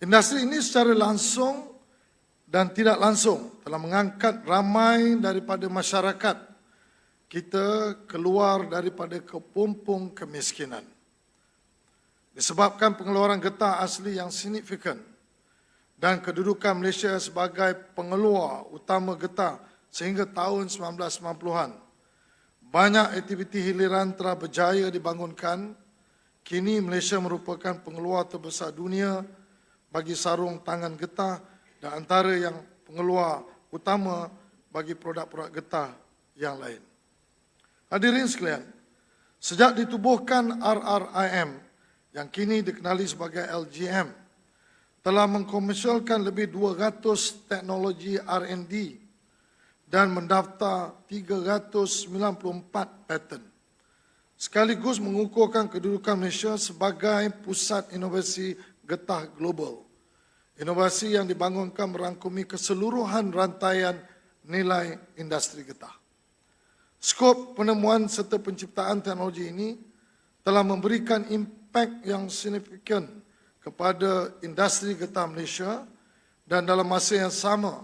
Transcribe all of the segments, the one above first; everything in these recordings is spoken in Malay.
Industri ini secara langsung dan tidak langsung telah mengangkat ramai daripada masyarakat kita keluar daripada kepompong kemiskinan. Disebabkan pengeluaran getah asli yang signifikan dan kedudukan Malaysia sebagai pengeluar utama getah sehingga tahun 1990-an, banyak aktiviti hiliran telah berjaya dibangunkan. Kini Malaysia merupakan pengeluar terbesar dunia bagi sarung tangan getah dan antara yang pengeluar utama bagi produk-produk getah yang lain. Hadirin sekalian, sejak ditubuhkan RRIM yang kini dikenali sebagai LGM, telah mengkomersialkan lebih 200 teknologi R&D dan mendaftar 394 paten sekaligus mengukuhkan kedudukan Malaysia sebagai pusat inovasi getah global. Inovasi yang dibangunkan merangkumi keseluruhan rantaian nilai industri getah. Skop penemuan serta penciptaan teknologi ini telah memberikan impak yang signifikan kepada industri getah Malaysia dan dalam masa yang sama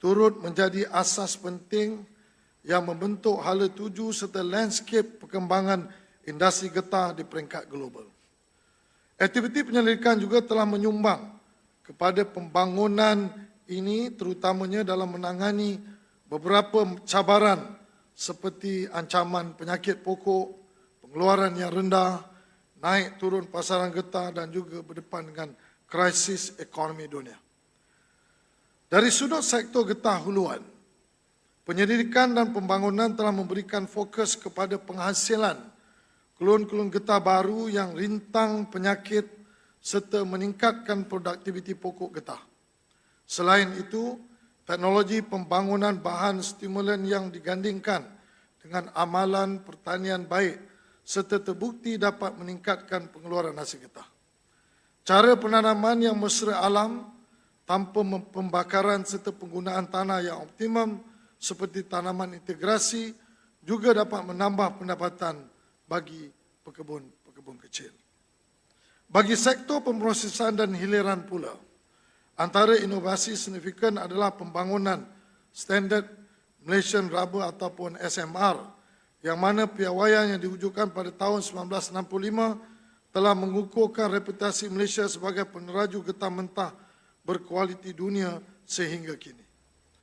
turut menjadi asas penting yang membentuk hala tuju serta landscape perkembangan industri getah di peringkat global. Aktiviti penyelidikan juga telah menyumbang kepada pembangunan ini terutamanya dalam menangani beberapa cabaran seperti ancaman penyakit pokok, pengeluaran yang rendah, naik turun pasaran getah dan juga berdepan dengan krisis ekonomi dunia. Dari sudut sektor getah huluan, Penyelidikan dan pembangunan telah memberikan fokus kepada penghasilan kelun-kelun getah baru yang rintang penyakit serta meningkatkan produktiviti pokok getah. Selain itu, teknologi pembangunan bahan stimulan yang digandingkan dengan amalan pertanian baik serta terbukti dapat meningkatkan pengeluaran hasil getah. Cara penanaman yang mesra alam tanpa pembakaran serta penggunaan tanah yang optimum seperti tanaman integrasi juga dapat menambah pendapatan bagi pekebun-pekebun kecil. Bagi sektor pemrosesan dan hiliran pula, antara inovasi signifikan adalah pembangunan Standard Malaysian Rubber ataupun SMR yang mana piawaian yang diwujudkan pada tahun 1965 telah mengukuhkan reputasi Malaysia sebagai peneraju getah mentah berkualiti dunia sehingga kini.